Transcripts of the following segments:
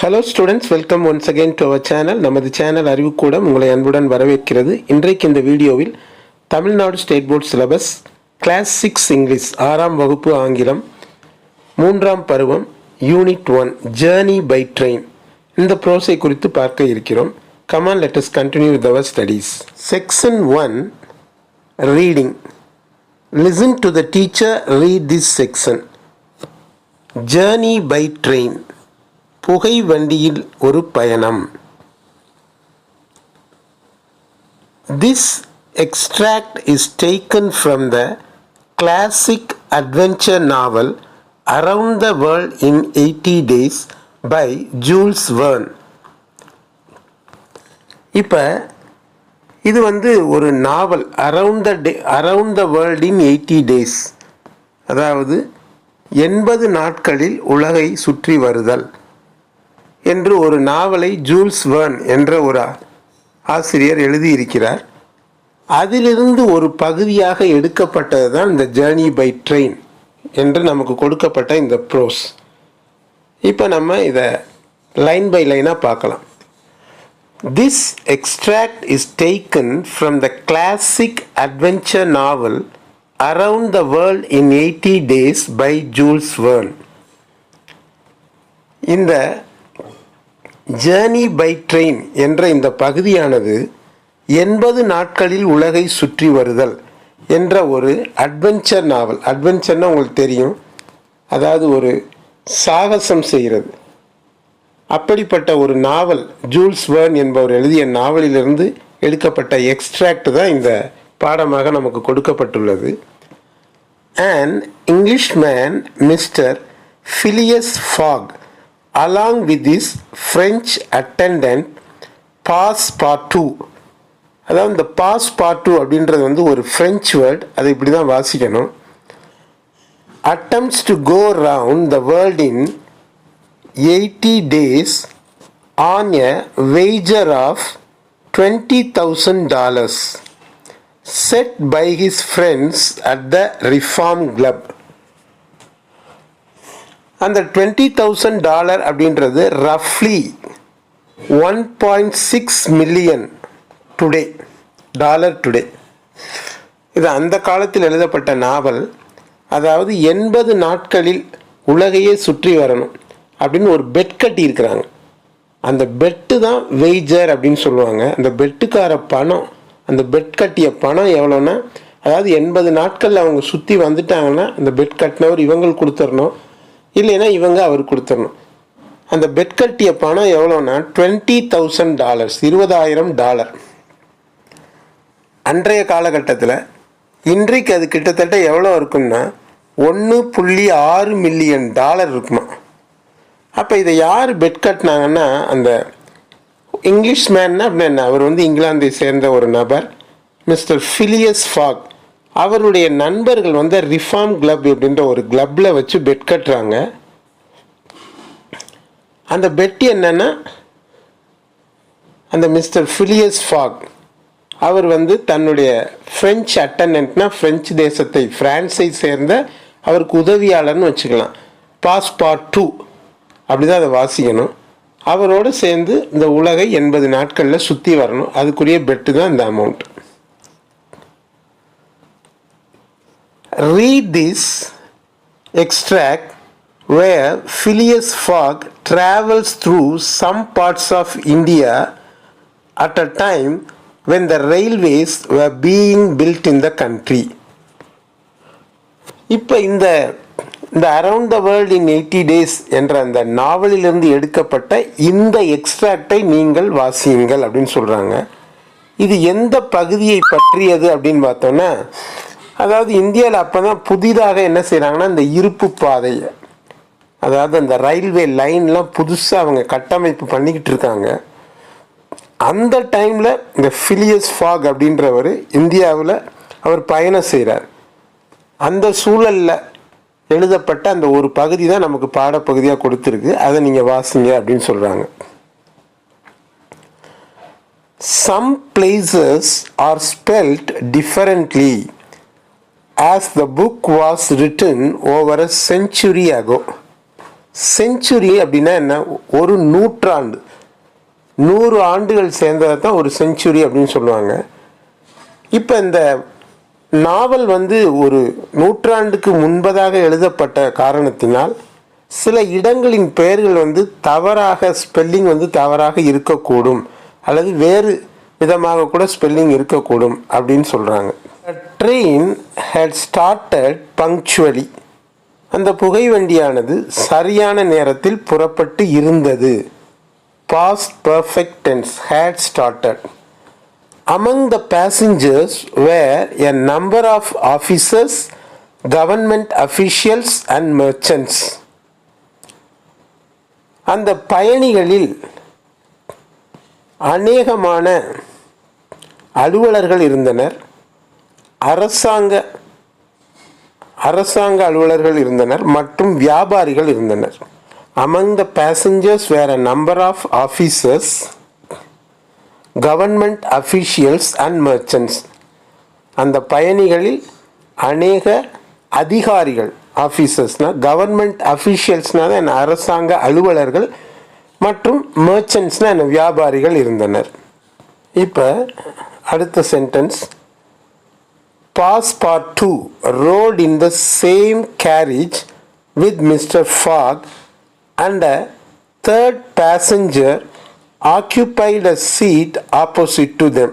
Hello students welcome once again to our channel நமது channel Arivukoodam உங்களை அன்புடன் வரவேற்கிறது. இன்றைக்கு இந்த வீடியோவில் Tamil Nadu state board syllabus class six English ஆறாம் வகுப்பு ஆங்கிலம் மூன்றாம் பருவம் unit one journey by train இந்த ப்ரோஸை குறித்து பார்க்க இருக்கிறோம். Come on let's continue with our studies section one reading listen to the teacher read this section journey by train புகை வண்டியில் ஒரு பயணம். This extract is taken from the classic adventure novel around the world in eighty days by Jules Verne இப்போ இது வந்து ஒரு novel around the day around the world in eighty days அதாவது எண்பது நாட்களில் உலகை சுற்றி வருதல். என்று ஒரு நாவலை ஜூல்ஸ் வேர்ன் என்ற ஒரு ஆசிரியர் எழுதியிருக்கிறார். அதிலிருந்து ஒரு பகுதியாக எடுக்கப்பட்டது தான் இந்த ஜேர்னி பை ட்ரெயின் என்று நமக்கு கொடுக்கப்பட்ட இந்த ப்ரோஸ் இப்போ நம்ம இதை லைன் பை லைனாக பார்க்கலாம். This extract is taken from the classic adventure novel around the world in eighty days by Jules Verne இந்த ஜேர்னி பை ட்ரெயின் என்ற இந்த பகுதியானது எண்பது நாட்களில் உலகை சுற்றி வருதல் என்ற ஒரு அட்வென்ச்சர் நாவல் அட்வென்ச்சர்னால் உங்களுக்கு தெரியும். அதாவது ஒரு சாகசம் செய்கிறது. அப்படிப்பட்ட ஒரு நாவல் ஜூல்ஸ் வேர்ன் என்பவர் எழுதிய நாவலிலிருந்து எடுக்கப்பட்ட எக்ஸ்ட்ராக்ட் தான் இந்த பாடமாக நமக்கு கொடுக்கப்பட்டுள்ளது. And English man mister Phileas Fogg along with this French attendant Passepartout அதாவது இந்த பாஸ் பார்ட் டூ அப்படின்றது வந்து ஒரு ஃப்ரெஞ்ச் வேர்ட் அதை இப்படி தான் வாசிக்கணும். Attempts to go the the world in 80 days on a wager of $20,000 set by his friends at the Reform Club. அந்த டுவெண்ட்டி தௌசண்ட் டாலர் அப்படின்றது ரஃப்லி one point six million today dollar today இது அந்த காலத்தில் எழுதப்பட்ட நாவல். அதாவது எண்பது நாட்களில் உலகையே சுற்றி வரணும் அப்படின்னு ஒரு பெட் கட்டியிருக்கிறாங்க. அந்த பெட்டு தான் வெய்ஜர் அப்படின்னு சொல்லுவாங்க. அந்த பெட்டுக்கார பணம் அந்த பெட் கட்டிய பணம் எவ்வளோன்னா அதாவது எண்பது நாட்களில் அவங்க சுற்றி வந்துட்டாங்கன்னா அந்த பெட் கட்டினவர் இவங்களுக்கு கொடுத்துடணும் இல்லைன்னா இவங்க அவர் கொடுத்துடணும். அந்த பெட் கட்டிய பணம் எவ்வளோன்னா டுவெண்ட்டி தௌசண்ட் டாலர்ஸ் இருபதாயிரம் டாலர். அன்றைய காலகட்டத்தில் இன்றைக்கு அது கிட்டத்தட்ட எவ்வளோ இருக்குன்னா ஒன்று புள்ளி ஆறு மில்லியன் டாலர் இருக்குமா. அப்போ இதை யார் பெட் கட்டினாங்கன்னா அந்த இங்கிலீஷ் மேன்னா அப்படின்னா அவர் வந்து இங்கிலாந்தை சேர்ந்த ஒரு நபர் மிஸ்டர் ஃபிலியஸ் ஃபாக். அவருடைய நண்பர்கள் வந்து ரிஃபார்ம் கிளப் அப்படின்ற ஒரு கிளப்பில் வச்சு பெட் கட்டுறாங்க. அந்த பெட் என்னன்னா அந்த மிஸ்டர் ஃபிலியஸ் ஃபாக். அவர் வந்து தன்னுடைய ஃப்ரெஞ்சு அட்டண்டன்ட்னா ஃப்ரெஞ்சு தேசத்தை பிரான்ஸை சேர்ந்த அவருக்கு உதவியாளர்னு வச்சுக்கலாம். பாஸ்பார்ட் டூ அப்படிதான் அதை வாசிக்கணும். அவரோடு சேர்ந்து இந்த உலகை எண்பது நாட்களில் சுற்றி வரணும். அதுக்குரிய பெட்டு தான் இந்த amount read this extract where Phileas Fogg travels through some parts of India at a time when the railways were being built in the country. இப்போ இந்த இந்த around the world in eighty days என்ற அந்த நாவலிலிருந்து எடுக்கப்பட்ட இந்த எக்ஸ்ட்ராக்டை நீங்கள் வாசியுங்கள் அப்படின்னு சொல்கிறாங்க இது எந்த பகுதியை பற்றியது அப்படின்னு பார்த்தோன்னா அதாவது இந்தியாவில் அப்போ தான் புதிதாக என்ன செய்கிறாங்கன்னா இந்த இருப்பு பாதையை அதாவது அந்த ரயில்வே லைன்லாம் புதுசாக அவங்க கட்டமைப்பு பண்ணிக்கிட்டு இருக்காங்க. அந்த டைமில் இந்த ஃபிலியஸ் ஃபாக் அப்படின்றவர் இந்தியாவில் அவர் பயணம் செய்கிறார் அந்த சூழலில் எழுதப்பட்ட அந்த ஒரு பகுதி தான் நமக்கு பாடப்பகுதியாக கொடுத்துருக்கு. அதை நீங்கள் வாசிங்க அப்படின்னு சொல்கிறாங்க some places are spelt differently as the book was written over a century ago. Century அப்படின்னா என்ன? ஒரு நூற்றாண்டு. நூறு ஆண்டுகள் சேர்ந்ததை தான் ஒரு செஞ்சுரி அப்படின்னு சொல்லுவாங்க. இப்போ இந்த நாவல் வந்து ஒரு நூற்றாண்டுக்கு முன்பதாக எழுதப்பட்ட காரணத்தினால் சில இடங்களின் பெயர்கள் வந்து தவறாக ஸ்பெல்லிங் வந்து தவறாக இருக்கக்கூடும். அல்லது வேறு விதமாக கூட ஸ்பெல்லிங் இருக்கக்கூடும் அப்படின்னு சொல்கிறாங்க ட்ரெயின் ஹேட் ஸ்டார்டட் பங்க்சுவலி அந்த புகைவண்டியானது சரியான நேரத்தில் புறப்பட்டு இருந்தது. Past perfect tense had started among the passengers were a number of officers government officials and merchants அந்த பயணிகளில் அநேகமான அலுவலர்கள் இருந்தனர். அரசாங்க அரசாங்க அலுவலர்கள் இருந்தனர் மற்றும் வியாபாரிகள் இருந்தனர். Among the passengers were number of of government officials and merchants அந்த பயணிகளில் அநேக அதிகாரிகள் ஆஃபீஸர்ஸ்னால் கவர்மெண்ட் அஃபீஷியல்ஸ்னால் என் அரசாங்க அலுவலர்கள் மற்றும் மர்ச்சன்ட்ஸ்னால் என் வியாபாரிகள் இருந்தனர். இப்போ அடுத்த sentence Passepartout rode in the same carriage with mister Fogg and a third passenger occupied a seat opposite to them.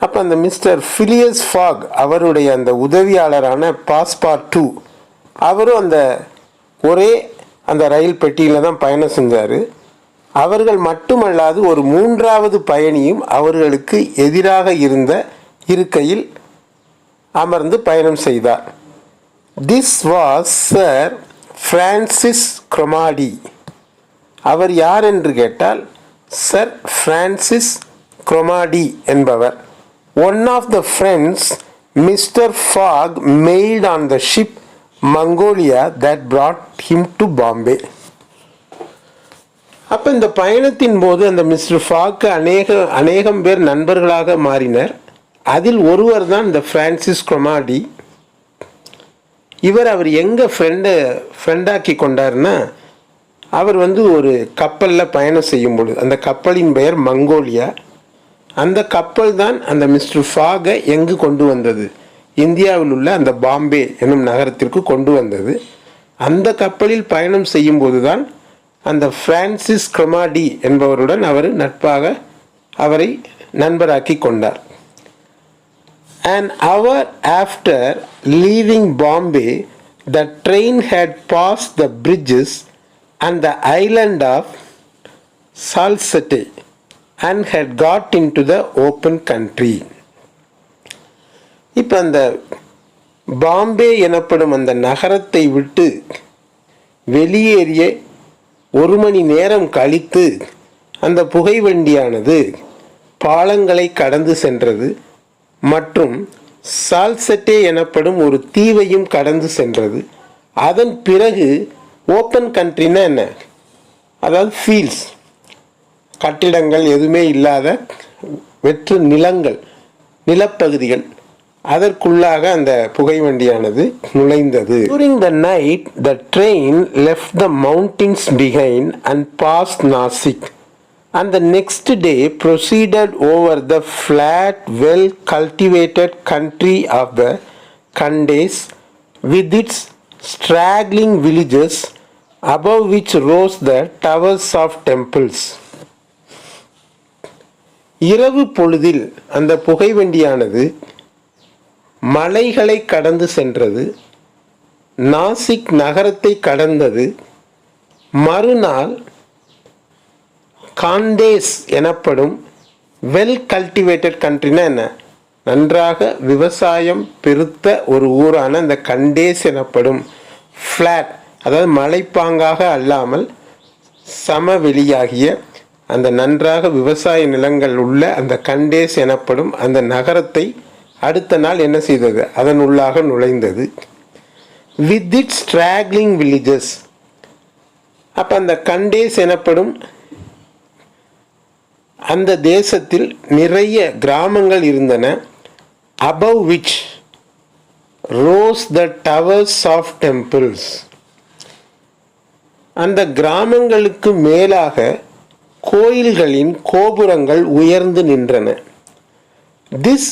அப்போ அந்த மிஸ்டர் ஃபிலியஸ் ஃபாக் அவருடைய அந்த உதவியாளரான பாஸ்பார்ட் டூ அவரும் அந்த ஒரே அந்த ரயில் பெட்டியில் தான் பயணம் செஞ்சார். அவர்கள் மட்டுமல்லாது ஒரு மூன்றாவது பயணியும் அவர்களுக்கு எதிராக இருந்த இருக்கையில் அமர்ந்து பயணம் செய்தார். This was sir Francis Cromarty அவர் யார் என்று கேட்டால் சர் ஃப்ரான்சிஸ் குரோமாடி என்பவர். One of the friends mister Fogg made on the ship Mongolia that brought him to Bombay அப்போ இந்த பயணத்தின் போது அந்த மிஸ்டர் ஃபாக்கு அநேக அநேகம் பேர் நண்பர்களாக மாறினர். அதில் ஒருவர் தான் இந்த ஃப்ரான்சிஸ் குரோமாடி இவர் அவர் எங்கே ஃப்ரெண்டை ஃப்ரெண்டாக்கி கொண்டார்னா அவர் வந்து ஒரு கப்பலில் பயணம் செய்யும் பொழுது அந்த கப்பலின் பெயர் மங்கோலியா. அந்த கப்பல் தான் அந்த மிஸ்டர் ஃபாகை எங்கு கொண்டு வந்தது? இந்தியாவில் உள்ள அந்த பாம்பே என்னும் நகரத்திற்கு கொண்டு வந்தது. அந்த கப்பலில் பயணம் செய்யும்போது தான் அந்த ஃப்ரான்சிஸ் கிரமாடி என்பவருடன் அவர் நட்பாக அவரை நண்பராக்கி கொண்டார். An hour after leaving Bombay, the train had passed the bridges and the island of Salsette and had got into the open country. இப்போ அந்த பாம்பே எனப்படும் அந்த நகரத்தை விட்டு வெளியேறிய ஒரு மணி நேரம் கழித்து அந்த புகை வண்டியானது பாலங்களை கடந்து சென்றது மற்றும் சால்செட்டே எனப்படும் ஒரு தீவையும் கடந்து சென்றது. அதன் பிறகு ஓப்பன் கண்ட்ரின்னா என்ன? அதாவது ஃபீல்ஸ் கட்டிடங்கள் எதுவுமே இல்லாத வெற்று நிலங்கள் நிலப்பகுதிகள். அதற்குள்ளாக அந்த புகைவண்டியானது நுழைந்தது. During the night the train left the mountains behind and pass Nasik and the next day proceeded over the flat, well cultivated country of the Kandes with its straggling villages above which rose the towers of temples. இரவு பொழுதில் அந்த புகைவண்டியானது மலைகளை கடந்து சென்றது நாசிக் நகரத்தை கடந்தது மறுநாள் காண்டேஸ் எனப்படும் வெல் கல்டிவேட்டட் கண்ட்ரினா என்ன? நன்றாக விவசாயம் பெருத்த ஒரு ஊரான இந்த கண்டேஸ் எனப்படும் ஃப்ளாட் அதாவது மலைப்பாங்காக அல்லாமல் சமவெளியாகிய அந்த நன்றாக விவசாய நிலங்கள் உள்ள அந்த கண்டேஸ் எனப்படும் அந்த நகரத்தை அடுத்த நாள் என்ன செய்தது? அதன் உள்ளாக நுழைந்தது. வித் இட் ஸ்ட்ராக்லிங் வில்லேஜஸ் அப்போ அந்த கண்டேஸ் எனப்படும் அந்த தேசத்தில் நிறைய கிராமங்கள் இருந்தன above which rose the towers of temples அந்த கிராமங்களுக்கு மேலாக கோயில்களின் கோபுரங்கள் உயர்ந்து நின்றன this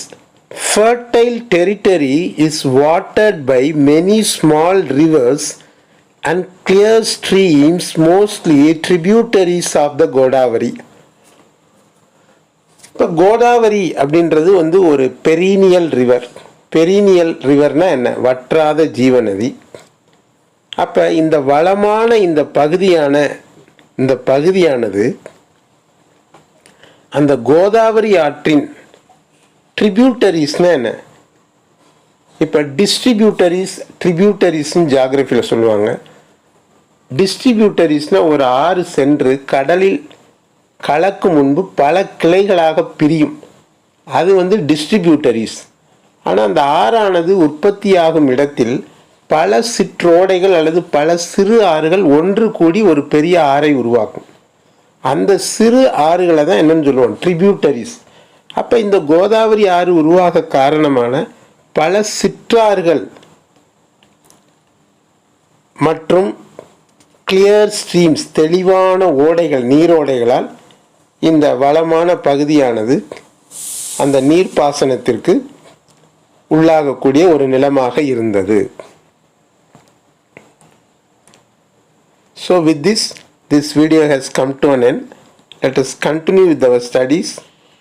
fertile territory is watered by many small rivers and clear streams mostly tributaries of the Godavari இப்போ கோதாவரி அப்படின்றது வந்து ஒரு பெரீனியல் ரிவர். பெரீனியல் ரிவர்னால் என்ன? வற்றாத ஜீவநதி. அப்போ இந்த வளமான இந்த பகுதியான இந்த பகுதியானது அந்த கோதாவரி ஆற்றின் ட்ரிபியூட்டரிஸ்னால் என்ன? இப்போ டிஸ்ட்ரிபியூட்டரிஸ் ட்ரிபியூட்டரிஸ்ன்னு ஜாகிரஃபியில் சொல்லுவாங்க. டிஸ்ட்ரிபியூட்டரிஸ்னால் ஒரு ஆறு சென்று கடலில் கலக்கும் முன்பு பல கிளைகளாக பிரியும். அது வந்து டிஸ்ட்ரிபியூட்டரிஸ் ஆனால் அந்த ஆறானது உற்பத்தியாகும் இடத்தில் பல சிற்றோடைகள் அல்லது பல சிறு ஆறுகள் ஒன்று கூடி ஒரு பெரிய ஆறை உருவாக்கும். அந்த சிறு ஆறுகளை தான் என்னன்னு சொல்லுவோம் ட்ரிபியூட்டரிஸ் அப்போ இந்த கோதாவரி ஆறு உருவாக காரணமான பல சிற்றாறுகள் மற்றும் கிளியர் ஸ்ட்ரீம்ஸ் தெளிவான ஓடைகள் நீரோடைகளால் இந்த வளமான பகுதியானது அந்த நீர்ப்பாசனத்திற்கு உள்ளாகக்கூடிய ஒரு நிலமாக இருந்தது so with this this video has come to an end let us continue with our studies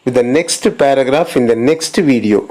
with the next paragraph in the next video